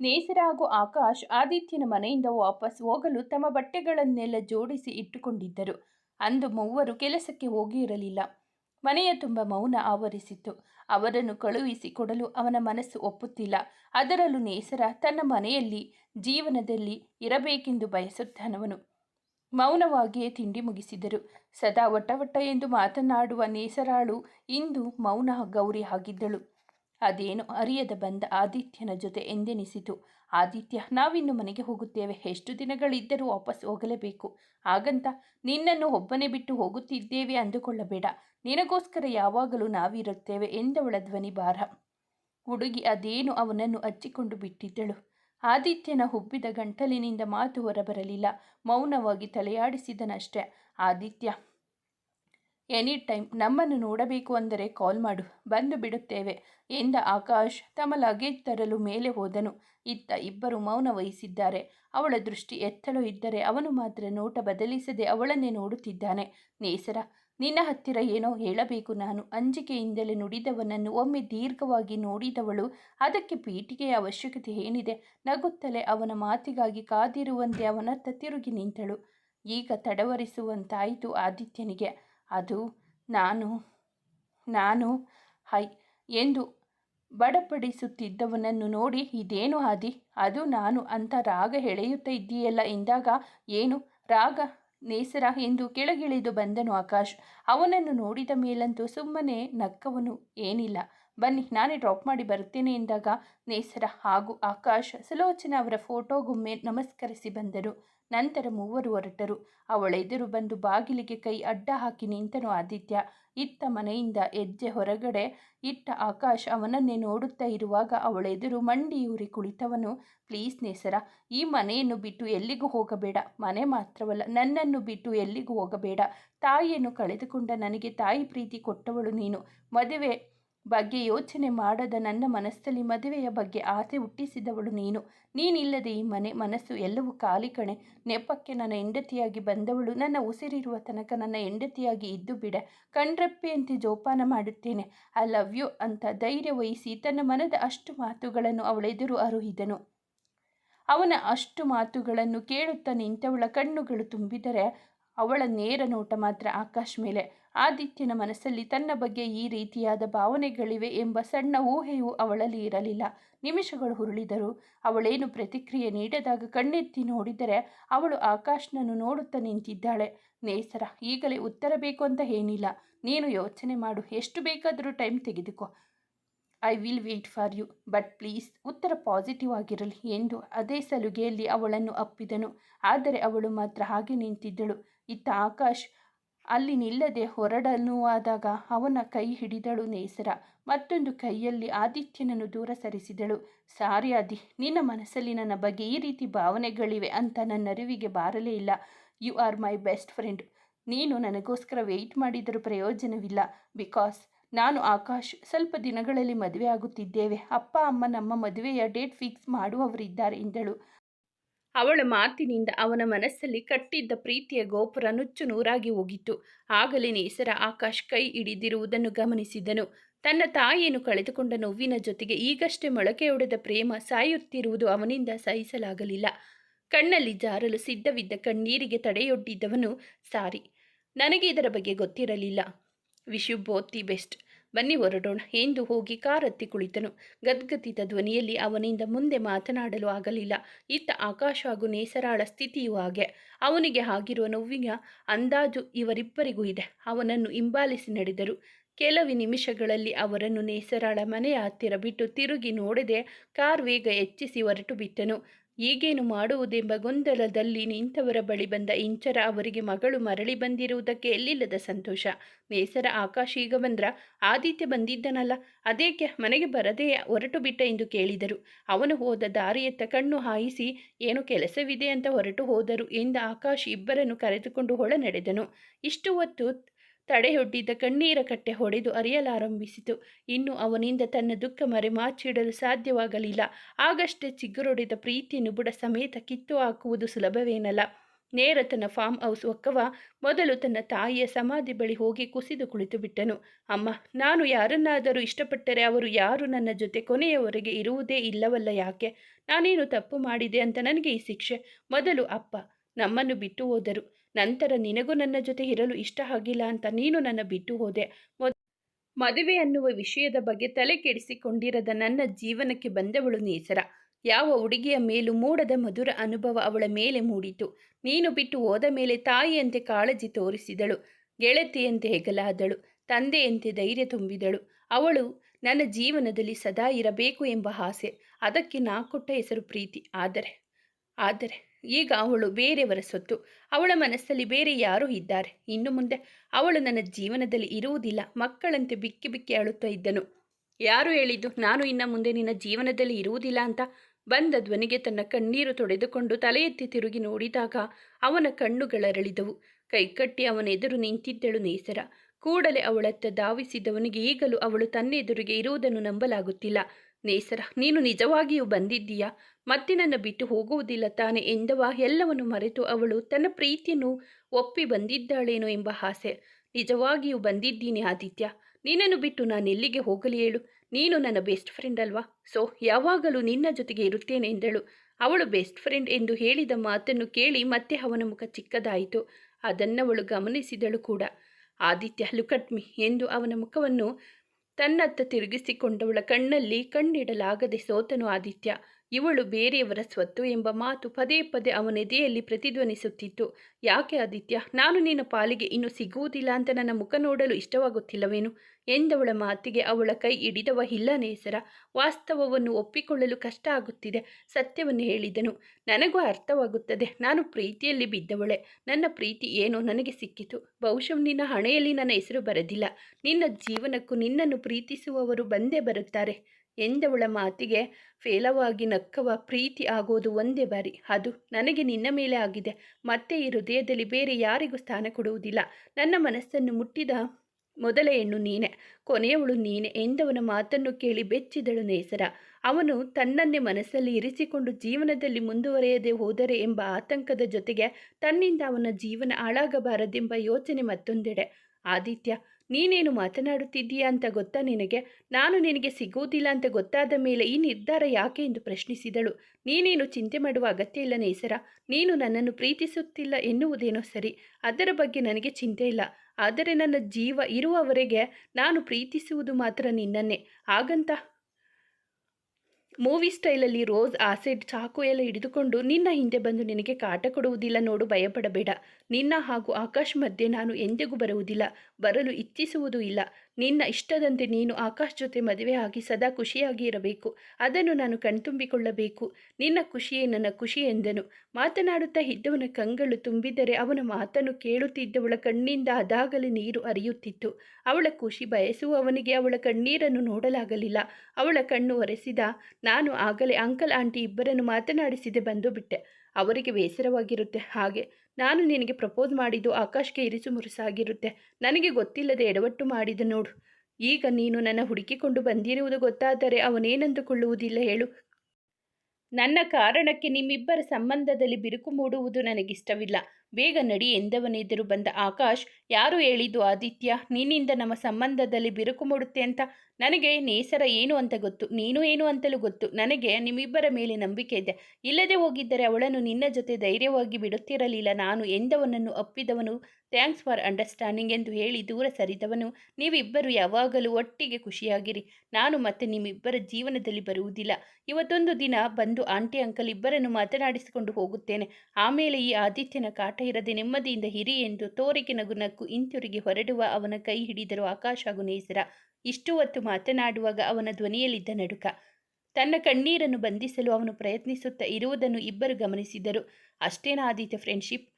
ನೇಸರ ಹಾಗೂ ಆಕಾಶ್ ಆದಿತ್ಯನ ಮನೆಯಿಂದ ವಾಪಸ್ ಹೋಗಲು ತಮ್ಮ ಬಟ್ಟೆಗಳನ್ನೆಲ್ಲ ಜೋಡಿಸಿ ಇಟ್ಟುಕೊಂಡಿದ್ದರು. ಅಂದು ಮೂವರು ಕೆಲಸಕ್ಕೆ ಹೋಗಿರಲಿಲ್ಲ. ಮನೆಯ ತುಂಬ ಮೌನ ಆವರಿಸಿತ್ತು. ಅವರನ್ನು ಕಳುಹಿಸಿ ಕೊಡಲು ಅವನ ಮನಸ್ಸು ಒಪ್ಪುತ್ತಿಲ್ಲ. ಅದರಲ್ಲೂ ನೇಸರ ತನ್ನ ಮನೆಯಲ್ಲಿ ಜೀವನದಲ್ಲಿ ಇರಬೇಕೆಂದು ಬಯಸುತ್ತಾನವನು. ಮೌನವಾಗಿಯೇ ತಿಂಡಿ ಮುಗಿಸಿದರು. ಸದಾ ವಟ ವಟ ಎಂದು ಮಾತನಾಡುವ ನೇಸರಾಳು ಇಂದು ಮೌನ ಗೌರಿ ಆಗಿದ್ದಳು. ಅದೇನು ಅರಿಯದ ಬಂದ ಆದಿತ್ಯನ ಜೊತೆ ಎಂದೆನಿಸಿತು. ಆದಿತ್ಯ, ನಾವಿನ್ನು ಮನೆಗೆ ಹೋಗುತ್ತೇವೆ. ಎಷ್ಟು ದಿನಗಳಿದ್ದರೂ ವಾಪಸ್ ಹೋಗಲೇಬೇಕು. ಹಾಗಂತ ನಿನ್ನನ್ನು ಒಬ್ಬನೇ ಬಿಟ್ಟು ಹೋಗುತ್ತಿದ್ದೇವೆ ಅಂದುಕೊಳ್ಳಬೇಡ. ನಿನಗೋಸ್ಕರ ಯಾವಾಗಲೂ ನಾವಿರುತ್ತೇವೆ ಎಂದವಳ ಧ್ವನಿ ಭಾರ. ಹುಡುಗಿ ಅದೇನು ಅವನನ್ನು ಹಚ್ಚಿಕೊಂಡು ಬಿಟ್ಟಿದ್ದಳು. ಆದಿತ್ಯನ ಹುಬ್ಬಿದ ಗಂಟಲಿನಿಂದ ಮಾತು ಹೊರಬರಲಿಲ್ಲ. ಮೌನವಾಗಿ ತಲೆಯಾಡಿಸಿದನಷ್ಟೇ. ಆದಿತ್ಯ ಎನಿ ಟೈಮ್ ನಮ್ಮನ್ನು ನೋಡಬೇಕು ಅಂದರೆ ಕಾಲ್ ಮಾಡು. ಬಂದು ಬಿಡುತ್ತೇವೆ ಎಂದ ಆಕಾಶ್ ತಮ್ಮ ಲಗೇಜ್ ತರಲು ಮೇಲೆ ಹೋದನು. ಇತ್ತ ಇಬ್ಬರು ಮೌನ ವಹಿಸಿದ್ದಾರೆ. ಅವಳ ದೃಷ್ಟಿ ಎತ್ತಲು ಇದ್ದರೆ ಅವನು ಮಾತ್ರ ನೋಟ ಬದಲಿಸದೆ ಅವಳನ್ನೇ ನೋಡುತ್ತಿದ್ದಾನೆ. ನೇಸರ ನಿನ್ನ ಹತ್ತಿರ ಏನೋ ಹೇಳಬೇಕು ನಾನು. ಅಂಜಿಕೆಯಿಂದಲೇ ನುಡಿದವನನ್ನು ಒಮ್ಮೆ ದೀರ್ಘವಾಗಿ ನೋಡಿದವಳು. ಅದಕ್ಕೆ ಪೀಠಿಗೆಯ ಅವಶ್ಯಕತೆ ಏನಿದೆ? ನಗುತ್ತಲೇ ಅವನ ಮಾತಿಗಾಗಿ ಕಾದಿರುವಂತೆ ಅವನತ್ತ ತಿರುಗಿ ನಿಂತಳು. ಈಗ ತಡವರಿಸುವಂತಾಯಿತು ಆದಿತ್ಯನಿಗೆ. ಅದು ನಾನು ನಾನು, ಹೈ ಎಂದು ಬಡಪಡಿಸುತ್ತಿದ್ದವನನ್ನು ನೋಡಿ, ಇದೇನು ಆದಿ? ಅದು ನಾನು ಅಂತ ರಾಗ ಎಳೆಯುತ್ತಾ ಇದ್ದೀಯಲ್ಲ ಎಂದಾಗ, ಏನು ರಾಗ ನೇಸರ ಎಂದು ಕೆಳಗಿಳಿದು ಬಂದನು ಆಕಾಶ್. ಅವನನ್ನು ನೋಡಿದ ಮೇಲಂತೂ ಸುಮ್ಮನೆ ನಕ್ಕವನು ಏನಿಲ್ಲ. ಬನ್ನಿ, ನಾನೇ ಡ್ರಾಪ್ ಮಾಡಿ ಬರುತ್ತೇನೆ ಎಂದಾಗ, ನೇಸರ, ಹಾಗೂ ಆಕಾಶ್. ಸುಲೋಚನ ಅವರ ಫೋಟೋಗೊಮ್ಮೆ ನಮಸ್ಕರಿಸಿ ಬಂದರು. ನಂತರ ಮೂವರು ಹೊರಟರು. ಅವಳೆದುರು ಬಂದು ಬಾಗಿಲಿಗೆ ಕೈ ಅಡ್ಡ ಹಾಕಿ ನಿಂತನು ಆದಿತ್ಯ. ಇತ್ತ ಮನೆಯಿಂದ ಹೆಜ್ಜೆ ಹೊರಗಡೆ ಇಟ್ಟ ಆಕಾಶ್ ಅವನನ್ನೇ ನೋಡುತ್ತಾ ಇರುವಾಗ ಅವಳೆದುರು ಮಂಡಿಯೂರಿ ಕುಳಿತವನು. ಪ್ಲೀಸ್ ನೇಸರ, ಈ ಮನೆಯನ್ನು ಬಿಟ್ಟು ಎಲ್ಲಿಗೂ ಹೋಗಬೇಡ. ಮನೆ ಮಾತ್ರವಲ್ಲ, ನನ್ನನ್ನು ಬಿಟ್ಟು ಎಲ್ಲಿಗೂ ಹೋಗಬೇಡ. ತಾಯಿಯನ್ನು ಕಳೆದುಕೊಂಡ ನನಗೆ ತಾಯಿ ಪ್ರೀತಿ ಕೊಟ್ಟವಳು ನೀನು. ಮದುವೆ ಬಗ್ಗೆ ಯೋಚನೆ ಮಾಡದ ನನ್ನ ಮನಸ್ಸಲ್ಲಿ ಮದುವೆಯ ಬಗ್ಗೆ ಆಸೆ ಹುಟ್ಟಿಸಿದವಳು ನೀನು. ನೀನಿಲ್ಲದೆ ಈ ಮನೆ, ಮನಸ್ಸು ಎಲ್ಲವೂ ಖಾಲಿ ಕಣೆ. ನೆಪಕ್ಕೆ ನನ್ನ ಹೆಂಡತಿಯಾಗಿ ಬಂದವಳು ನನ್ನ ಉಸಿರಿರುವ ತನಕ ನನ್ನ ಹೆಂಡತಿಯಾಗಿ ಇದ್ದು ಬಿಡ. ಕಣ್ರಪ್ಪೆಯಂತೆ ಜೋಪಾನ ಮಾಡುತ್ತೇನೆ. ಐ ಲವ್ ಯು ಅಂತ ಧೈರ್ಯ ವಹಿಸಿ ತನ್ನ ಮನದ ಅಷ್ಟು ಮಾತುಗಳನ್ನು ಅವಳೆದುರು ಅರುಹಿದನು. ಅವನ ಅಷ್ಟು ಮಾತುಗಳನ್ನು ಕೇಳುತ್ತಾ ನಿಂತವಳ ಕಣ್ಣುಗಳು ತುಂಬಿದರೆ ಅವಳ ನೇರ ನೋಟ ಮಾತ್ರ ಆಕಾಶ್ ಮೇಲೆ. ಆದಿತ್ಯನ ಮನಸ್ಸಲ್ಲಿ ತನ್ನ ಬಗ್ಗೆ ಈ ರೀತಿಯಾದ ಭಾವನೆಗಳಿವೆ ಎಂಬ ಸಣ್ಣ ಊಹೆಯು ಅವಳಲ್ಲಿ ಇರಲಿಲ್ಲ. ನಿಮಿಷಗಳು ಹುರುಳಿದರು. ಅವಳೇನು ಪ್ರತಿಕ್ರಿಯೆ ನೀಡದಾಗ ಕಣ್ಣೆತ್ತಿ ನೋಡಿದರೆ ಅವಳು ಆಕಾಶ್ನನ್ನು ನೋಡುತ್ತಾ ನಿಂತಿದ್ದಾಳೆ. ನೇಸರ ಈಗಲೇ ಉತ್ತರ ಬೇಕು ಅಂತ ಏನಿಲ್ಲ. ನೀನು ಯೋಚನೆ ಮಾಡು. ಎಷ್ಟು ಬೇಕಾದರೂ ಟೈಮ್ ತೆಗೆದುಕೋ. I will wait for you. But please, ಉತ್ತರ ಪಾಸಿಟಿವ್ ಆಗಿರಲಿ ಎಂದು ಅದೇ ಸಲುಗೆಯಲ್ಲಿ ಅವಳನ್ನು ಅಪ್ಪಿದನು. ಆದರೆ ಅವಳು ಮಾತ್ರ ಹಾಗೆ ನಿಂತಿದ್ದಳು. ಇತ್ತ ಆಕಾಶ್ ಅಲ್ಲಿ ನಿಲ್ಲದೆ ಹೊರಡನುವಾದಾಗ ಅವನ ಕೈ ಹಿಡಿದಳು ನೇಸರ. ಮತ್ತೊಂದು ಕೈಯಲ್ಲಿ ಆದಿತ್ಯನನ್ನು ದೂರ ಸರಿಸಿದಳು. ಸಾರಿ ಆದಿ, ನಿನ್ನ ಮನಸ್ಸಲ್ಲಿ ನನ್ನ ಬಗ್ಗೆ ಈ ರೀತಿ ಭಾವನೆಗಳಿವೆ ಅಂತ ನನ್ನ ಅರಿವಿಗೆ ಬಾರಲೇ ಇಲ್ಲ. You are my best friend. ನೀನು ನನಗೋಸ್ಕರ ವೆಯ್ಟ್ ಮಾಡಿದರೂ ಪ್ರಯೋಜನವಿಲ್ಲ. ಬಿಕಾಸ್ ನಾನು ಆಕಾಶ್, ಸ್ವಲ್ಪ ದಿನಗಳಲ್ಲಿ ಮದುವೆ ಆಗುತ್ತಿದ್ದೇವೆ. ಅಪ್ಪ, ಅಮ್ಮ ನಮ್ಮ ಮದುವೆಯ ಡೇಟ್ ಫಿಕ್ಸ್ ಮಾಡುವವರಿದ್ದಾರೆ ಎಂದಳು. ಅವಳ ಮಾತಿನಿಂದ ಅವನ ಮನಸ್ಸಲ್ಲಿ ಕಟ್ಟಿದ್ದ ಪ್ರೀತಿಯ ಗೋಪುರ ನುಚ್ಚು ನೂರಾಗಿ ಹೋಗಿತ್ತು ಆಗಲೇ ನೇಸರ ಆಕಾಶ್ ಕೈ ಹಿಡಿದಿರುವುದನ್ನು ಗಮನಿಸಿದನು. ತನ್ನ ತಾಯಿಯನ್ನು ಕಳೆದುಕೊಂಡ ನೋವಿನ ಜೊತೆಗೆ ಈಗಷ್ಟೇ ಮೊಳಕೆಯೊಡೆದ ಪ್ರೇಮ ಸಾಯುತ್ತಿರುವುದು ಅವನಿಂದ ಸಹಿಸಲಾಗಲಿಲ್ಲ. ಕಣ್ಣಲ್ಲಿ ಜಾರಲು ಸಿದ್ಧವಿದ್ದ ಕಣ್ಣೀರಿಗೆ ತಡೆಯೊಡ್ಡಿದ್ದವನು ಸಾರಿ. ನನಗೆ ಇದರ ಬಗ್ಗೆ ಗೊತ್ತಿರಲಿಲ್ಲ. Wish you both the best. ಬನ್ನಿ ಹೊರಡೋಣ. ಎಂದು ಹೋಗಿ ಕಾರತ್ತಿ ಕುಳಿತನು. ಗದ್ಗದಿತ ಧ್ವನಿಯಲ್ಲಿ ಅವನಿಂದ ಮುಂದೆ ಮಾತನಾಡಲು ಆಗಲಿಲ್ಲ. ಇತ್ತ ಆಕಾಶ ಹಾಗೂ ನೇಸರಾಳ ಸ್ಥಿತಿಯೂ ಹಾಗೆ. ಅವನಿಗೆ ಆಗಿರುವ ನೋವಿನ ಅಂದಾಜು ಇವರಿಬ್ಬರಿಗೂ ಇದೆ. ಅವನನ್ನು ಹಿಂಬಾಲಿಸಿ ನಡೆದರು. ಕೆಲವು ನಿಮಿಷಗಳಲ್ಲಿ ಅವರನ್ನು ನೇಸರಾಳ ಮನೆಯ ಹತ್ತಿರ ಬಿಟ್ಟು ತಿರುಗಿ ನೋಡದೆ ಕಾರ್ ವೇಗ ಹೆಚ್ಚಿಸಿ ಹೊರಟು ಬಿಟ್ಟನು ಈಗೇನು ಮಾಡುವುದೆಂಬ ಗೊಂದಲದಲ್ಲಿ ನಿಂತವರ ಬಳಿ ಬಂದ ಇಂಚರ ಅವರಿಗೆ ಮಗಳು ಮರಳಿ ಬಂದಿರುವುದಕ್ಕೆ ಎಲ್ಲಿಲ್ಲದ ಸಂತೋಷ. ನೇಸರ ಆಕಾಶ ಈಗ ಬಂದ್ರ ಆದಿತ್ಯ ಬಂದಿದ್ದನಲ್ಲ, ಅದೇಕೆ ಮನೆಗೆ ಬರದೇ ಹೊರಟು ಬಿಟ್ಟ ಎಂದು ಕೇಳಿದರು. ಅವನು ಹೋದ ದಾರಿಯತ್ತ ಕಣ್ಣು ಹಾಯಿಸಿ, ಏನು ಕೆಲಸವಿದೆ? ಅಂತ ಹೊರಟು ಹೋದರು. ಎಂದ ಆಕಾಶ್ ಇಬ್ಬರನ್ನು ಕರೆದುಕೊಂಡು ಹೊಳ ನಡೆದನು ಇಷ್ಟು ಹೊತ್ತು ತಡೆಯೊಡ್ಡಿದ್ದ ಕಣ್ಣೀರ ಕಟ್ಟೆ ಹೊಡೆದು ಅರಿಯಲಾರಂಭಿಸಿತು. ಇನ್ನು ಅವನಿಂದ ತನ್ನ ದುಃಖ ಮರೆಮಾಚಿಡಲು ಸಾಧ್ಯವಾಗಲಿಲ್ಲ. ಆಗಷ್ಟೇ ಚಿಗುರೊಡೆದ ಪ್ರೀತಿಯನ್ನು ಬುಡ ಸಮೇತ ಕಿತ್ತು ಹಾಕುವುದು ಸುಲಭವೇನಲ್ಲ. ನೇರ ತನ್ನ ಫಾರ್ಮ್ ಹೌಸ್ ಒಕ್ಕವ ಮೊದಲು ತನ್ನ ತಾಯಿಯ ಸಮಾಧಿ ಬಳಿ ಹೋಗಿ ಕುಸಿದು ಕುಳಿತು ಬಿಟ್ಟನು. ಅಮ್ಮ, ನಾನು ಯಾರನ್ನಾದರೂ ಇಷ್ಟಪಟ್ಟರೆ ಅವರು ಯಾರು ನನ್ನ ಜೊತೆ ಕೊನೆಯವರೆಗೆ ಇರುವುದೇ ಇಲ್ಲವಲ್ಲ ಯಾಕೆ? ನಾನೇನು ತಪ್ಪು ಮಾಡಿದೆ ಅಂತ ನನಗೆ ಈ ಶಿಕ್ಷೆ? ಮೊದಲು ಅಪ್ಪ ನಮ್ಮನ್ನು ಬಿಟ್ಟು ಹೋದರು. ನಂತರ ನಿನಗೂ ನನ್ನ ಜೊತೆ ಇರಲು ಇಷ್ಟ ಆಗಿಲ್ಲ ಅಂತ ನೀನು ನನ್ನ ಬಿಟ್ಟು ಹೋದೆ. ಮೊದ, ಮದುವೆ ಅನ್ನುವ ವಿಷಯದ ಬಗ್ಗೆ ತಲೆ ಕೆಡಿಸಿಕೊಂಡಿರದ ನನ್ನ ಜೀವನಕ್ಕೆ ಬಂದವಳು ನೀಸರ. ಯಾವ ಹುಡುಗಿಯ ಮೇಲೂ ಮೂಡದ ಮಧುರ ಅನುಭವ ಅವಳ ಮೇಲೆ ಮೂಡಿತು. ನೀನು ಬಿಟ್ಟು ಹೋದ ಮೇಲೆ ತಾಯಿಯಂತೆ ಕಾಳಜಿ ತೋರಿಸಿದಳು. ಗೆಳತಿಯಂತೆ ಹೆಗಲಾದಳು. ತಂದೆಯಂತೆ ಧೈರ್ಯ ತುಂಬಿದಳು. ಅವಳು ನನ್ನ ಜೀವನದಲ್ಲಿ ಸದಾ ಇರಬೇಕು ಎಂಬ ಆಸೆ. ಅದಕ್ಕೆ ನಾ ಕೊಟ್ಟ ಹೆಸರು ಪ್ರೀತಿ. ಆದರೆ ಆದರೆ ಈಗ ಅವಳು ಬೇರೆಯವರ ಸೊತ್ತು. ಅವಳ ಮನಸ್ಸಲ್ಲಿ ಬೇರೆ ಯಾರು ಇದ್ದಾರೆ. ಇನ್ನು ಮುಂದೆ ಅವಳು ನನ್ನ ಜೀವನದಲ್ಲಿ ಇರುವುದಿಲ್ಲ. ಮಕ್ಕಳಂತೆ ಬಿಕ್ಕಿ ಬಿಕ್ಕಿ ಅಳುತ್ತಾ ಇದ್ದನು. ಯಾರು ಹೇಳಿದ್ದು? ನಾನು ಇನ್ನು ಮುಂದೆ ನಿನ್ನ ಜೀವನದಲ್ಲಿ ಇರುವುದಿಲ್ಲ ಅಂತ ಬಂದ ಧ್ವನಿಗೆ ತನ್ನ ಕಣ್ಣೀರು ತೊಡೆದುಕೊಂಡು ತಲೆ ಎತ್ತಿ ತಿರುಗಿ ನೋಡಿದಾಗ ಅವನ ಕಣ್ಣುಗಳರಳಿದವು. ಕೈಕಟ್ಟಿ ಅವನ ಎದುರು ನಿಂತಿದ್ದಳು ನೇಸರ. ಕೂಡಲೇ ಅವಳತ್ತ ಧಾವಿಸಿದವನಿಗೆ ಈಗಲೂ ಅವಳು ತನ್ನೆದುರಿಗೆ ಇರುವುದನ್ನು ನಂಬಲಾಗುತ್ತಿಲ್ಲ. ನೇಸರ, ನೀನು ನಿಜವಾಗಿಯೂ ಬಂದಿದ್ದೀಯಾ? ಮತ್ತೆ ನನ್ನ ಬಿಟ್ಟು ಹೋಗುವುದಿಲ್ಲ ತಾನೆ ಎಂದವ ಎಲ್ಲವನ್ನು ಮರೆತು ಅವಳು ತನ್ನ ಪ್ರೀತಿಯನ್ನು ಒಪ್ಪಿ ಬಂದಿದ್ದಾಳೇನೋ ಎಂಬ ಆಸೆ. ನಿಜವಾಗಿಯೂ ಬಂದಿದ್ದೀನಿ ಆದಿತ್ಯ. ನಿನ್ನನ್ನು ಬಿಟ್ಟು ನಾನು ಎಲ್ಲಿಗೆ ಹೋಗಲಿ ಹೇಳು. ನೀನು ನನ್ನ ಬೆಸ್ಟ್ ಫ್ರೆಂಡ್ ಅಲ್ವಾ? ಸೊ, ಯಾವಾಗಲೂ ನಿನ್ನ ಜೊತೆಗೆ ಇರುತ್ತೇನೆ ಎಂದಳು. ಅವಳು ಬೆಸ್ಟ್ ಫ್ರೆಂಡ್ ಎಂದು ಹೇಳಿದ ಮಾತನ್ನು ಕೇಳಿ ಮತ್ತೆ ಅವನ ಮುಖ ಚಿಕ್ಕದಾಯಿತು. ಅದನ್ನವಳು ಗಮನಿಸಿದಳು ಕೂಡ. ಆದಿತ್ಯ ಲುಕಟ್ಮಿ ಎಂದು ಅವನ ಮುಖವನ್ನು ತನ್ನತ್ತ ತಿರುಗಿಸಿಕೊಂಡವಳ ಕಣ್ಣಲ್ಲಿ ಕಣ್ಣಿಡಲಾಗದೆ ಸೋತನು ಆದಿತ್ಯ. ಇವಳು ಬೇರೆಯವರ ಸ್ವತ್ತು ಎಂಬ ಮಾತು ಪದೇ ಪದೇ ಅವನೆದೆಯಲ್ಲಿ ಪ್ರತಿಧ್ವನಿಸುತ್ತಿತ್ತು. ಯಾಕೆ ಆದಿತ್ಯ? ನಾನು ನಿನ್ನ ಪಾಲಿಗೆ ಇನ್ನು ಸಿಗುವುದಿಲ್ಲ ಅಂತ ನನ್ನ ಮುಖ ನೋಡಲು ಇಷ್ಟವಾಗುತ್ತಿಲ್ಲವೇನು? ಎಂದವಳ ಮಾತಿಗೆ ಅವಳ ಕೈ ಹಿಡಿದವ ಇಲ್ಲ ನೇಸರ ವಾಸ್ತವವನ್ನು ಒಪ್ಪಿಕೊಳ್ಳಲು ಕಷ್ಟ ಆಗುತ್ತಿದೆ, ಸತ್ಯವನ್ನು ಹೇಳಿದನು. ನನಗೂ ಅರ್ಥವಾಗುತ್ತದೆ, ನಾನು ಪ್ರೀತಿಯಲ್ಲಿ ಬಿದ್ದವಳೆ. ನನ್ನ ಪ್ರೀತಿ ಏನೋ ನನಗೆ ಸಿಕ್ಕಿತು. ಬಹುಶಃ ನಿನ್ನ ಹಣೆಯಲ್ಲಿ ನನ್ನ ಹೆಸರು ಬರದಿಲ್ಲ. ನಿನ್ನ ಜೀವನಕ್ಕೂ ನಿನ್ನನ್ನು ಪ್ರೀತಿಸುವವರು ಬಂದೇ ಬರುತ್ತಾರೆ. ಎಂದವಳ ಮಾತಿಗೆ ಫೇಲವಾಗಿ ನಕ್ಕವ ಪ್ರೀತಿ ಆಗೋದು ಒಂದೇ ಬಾರಿ. ಅದು ನನಗೆ ನಿನ್ನ ಮೇಲೆ ಆಗಿದೆ. ಮತ್ತೆ ಈ ಹೃದಯದಲ್ಲಿ ಬೇರೆ ಯಾರಿಗೂ ಸ್ಥಾನ ಕೊಡುವುದಿಲ್ಲ. ನನ್ನ ಮನಸ್ಸನ್ನು ಮುಟ್ಟಿದ ಮೊದಲ ಹೆಣ್ಣು ನೀನೆ. ಕೊನೆಯವಳು ನೀನೆ ಎಂದವನ ಮಾತನ್ನು ಕೇಳಿ ಬೆಚ್ಚಿದಳು ನೇಸರ. ಅವನು ತನ್ನನ್ನೇ ಮನಸ್ಸಲ್ಲಿ ಇರಿಸಿಕೊಂಡು ಜೀವನದಲ್ಲಿ ಮುಂದುವರೆಯದೆ ಹೋದರೆ ಎಂಬ ಆತಂಕದ ಜೊತೆಗೆ ತನ್ನಿಂದ ಅವನ ಜೀವನ ಹಾಳಾಗಬಾರದೆಂಬ ಯೋಚನೆ ಮತ್ತೊಂದೆಡೆ. ಆದಿತ್ಯ ನೀನೇನು ಮಾತನಾಡುತ್ತಿದ್ದೀಯಾ ಅಂತ ಗೊತ್ತಾ ನಿನಗೆ? ನಾನು ನಿನಗೆ ಸಿಗುವುದಿಲ್ಲ ಅಂತ ಗೊತ್ತಾದ ಮೇಲೆ ಈ ನಿರ್ಧಾರ ಯಾಕೆ ಎಂದು ಪ್ರಶ್ನಿಸಿದಳು. ನೀನೇನು ಚಿಂತೆ ಮಾಡುವ ಅಗತ್ಯ ಇಲ್ಲ ನೇಸರ. ನೀನು ನನ್ನನ್ನು ಪ್ರೀತಿಸುತ್ತಿಲ್ಲ ಎನ್ನುವುದೇನೋ ಸರಿ. ಅದರ ಬಗ್ಗೆ ನನಗೆ ಚಿಂತೆ ಇಲ್ಲ. ಆದರೆ ನನ್ನ ಜೀವ ಇರುವವರೆಗೆ ನಾನು ಪ್ರೀತಿಸುವುದು ಮಾತ್ರ ನಿನ್ನನ್ನೇ. ಹಾಗಂತ ಮೂವಿ ಸ್ಟೈಲಲ್ಲಿ ರೋಸ್ ಆಸಿಡ್ ಚಾಕು ಎಲ್ಲ ಹಿಡಿದುಕೊಂಡು ನಿನ್ನ ಹಿಂದೆ ಬಂದು ನಿನಗೆ ಕಾಟ ಕೊಡುವುದಿಲ್ಲ ನೋಡು, ಭಯಪಡಬೇಡ. ನಿನ್ನ ಹಾಗೂ ಆಕಾಶ್ ಮಧ್ಯೆ ನಾನು ಎಂದಿಗೂ ಬರುವುದಿಲ್ಲ. ಬರಲು ಇಚ್ಛಿಸುವುದೂ ಇಲ್ಲ. ನಿನ್ನ ಇಷ್ಟದಂತೆ ನೀನು ಆಕಾಶ್ ಜೊತೆ ಮದುವೆ ಆಗಿ ಸದಾ ಖುಷಿಯಾಗಿ ಇರಬೇಕು. ಅದನ್ನು ನಾನು ಕಣ್ತುಂಬಿಕೊಳ್ಳಬೇಕು. ನಿನ್ನ ಖುಷಿಯೇ ನನ್ನ ಖುಷಿ ಎಂದನು. ಮಾತನಾಡುತ್ತಾ ಇದ್ದವನ ಕಂಗಳು ತುಂಬಿದರೆ ಅವನ ಮಾತನ್ನು ಕೇಳುತ್ತಿದ್ದವಳ ಕಣ್ಣಿಂದ ಅದಾಗಲೇ ನೀರು ಹರಿಯುತ್ತಿತ್ತು. ಅವಳ ಖುಷಿ ಬಯಸುವವನಿಗೆ ಅವಳ ಕಣ್ಣೀರನ್ನು ನೋಡಲಾಗಲಿಲ್ಲ. ಅವಳ ಕಣ್ಣು ಒರೆಸಿದ, ನಾನು ಆಗಲೇ ಅಂಕಲ್, ಆಂಟಿ ಇಬ್ಬರನ್ನು ಮಾತನಾಡಿಸಿದೆ, ಬಂದು ಬಿಟ್ಟೆ. ಅವರಿಗೆ ಬೇಸರವಾಗಿರುತ್ತೆ, ಹಾಗೆ. ನಾನು ನಿನಗೆ ಪ್ರಪೋಸ್ ಮಾಡಿದ್ದು ಆಕಾಶ್ಗೆ ಇರಿಸು ಮುರುಸಾಗಿರುತ್ತೆ. ನನಗೆ ಗೊತ್ತಿಲ್ಲದೆ ಎಡವಟ್ಟು ಮಾಡಿದ ನೋಡು. ಈಗ ನೀನು ನನ್ನ ಹುಡುಕಿಕೊಂಡು ಬಂದಿರುವುದು ಗೊತ್ತಾದರೆ ಅವನೇನಂದುಕೊಳ್ಳುವುದಿಲ್ಲ ಹೇಳು. ನನ್ನ ಕಾರಣಕ್ಕೆ ನಿಮ್ಮಿಬ್ಬರ ಸಂಬಂಧದಲ್ಲಿ ಬಿರುಕು ಮೂಡುವುದು ನನಗಿಷ್ಟವಿಲ್ಲ. ಬೇಗ ನಡಿ ಎಂದವನೆದುರು ಬಂದ ಆಕಾಶ್, ಯಾರು ಹೇಳಿದ್ದು ಆದಿತ್ಯ? ನಿನ್ನಿಂದ ನಮ್ಮ ಸಂಬಂಧದಲ್ಲಿ ಬಿರುಕು ಮೂಡುತ್ತೆ ಅಂತ? ನನಗೆ ನೇಸರ ಏನು ಅಂತ ಗೊತ್ತು? ನೀನು ಏನು ಅಂತಲೂ ಗೊತ್ತು. ನನಗೆ ನಿಮ್ಮಿಬ್ಬರ ಮೇಲೆ ನಂಬಿಕೆ ಇದೆ. ಇಲ್ಲದೆ ಹೋಗಿದ್ದರೆ ಅವಳನ್ನು ನಿನ್ನ ಜೊತೆ ಧೈರ್ಯವಾಗಿ ಬಿಡುತ್ತಿರಲಿಲ್ಲ. ನಾನು ಎಂದವನನ್ನು ಅಪ್ಪಿದವನು ಥ್ಯಾಂಕ್ಸ್ ಫಾರ್ ಅಂಡರ್ಸ್ಟ್ಯಾಂಡಿಂಗ್ ಎಂದು ಹೇಳಿ ದೂರ ಸರಿದವನು. ನೀವಿಬ್ಬರು ಯಾವಾಗಲೂ ಒಟ್ಟಿಗೆ ಖುಷಿಯಾಗಿರಿ. ನಾನು ಮತ್ತೆ ನಿಮ್ಮಿಬ್ಬರ ಜೀವನದಲ್ಲಿ ಬರುವುದಿಲ್ಲ. ಇವತ್ತೊಂದು ದಿನ ಬಂದು ಆಂಟಿ, ಅಂಕಲ್ ಇಬ್ಬರನ್ನು ಮಾತನಾಡಿಸಿಕೊಂಡು ಹೋಗುತ್ತೇನೆ. ಆಮೇಲೆ ಈ ಆದಿತ್ಯನ ಕಾಟ ಇರದೆ ನೆಮ್ಮದಿಯಿಂದ ಹಿರಿ ಎಂದು ತೋರಿಗೆ ನಗು ನಕ್ಕು ಹಿಂತಿರುಗಿ ಹೊರಡುವ ಅವನ ಕೈ ಹಿಡಿದರು ಆಕಾಶ ಹಾಗೂ ನೇಸರ ಇಷ್ಟು ಹೊತ್ತು ಮಾತನಾಡುವಾಗ ಅವನ ಧ್ವನಿಯಲ್ಲಿದ್ದ ನಡುಕ. ತನ್ನ ಕಣ್ಣೀರನ್ನು ಬಂಧಿಸಲು ಅವನು ಪ್ರಯತ್ನಿಸುತ್ತಾ ಇರುವುದನ್ನು ಇಬ್ಬರು ಗಮನಿಸಿದರು. ಅಷ್ಟೇನಾದೀತ ಫ್ರೆಂಡ್ಶಿಪ್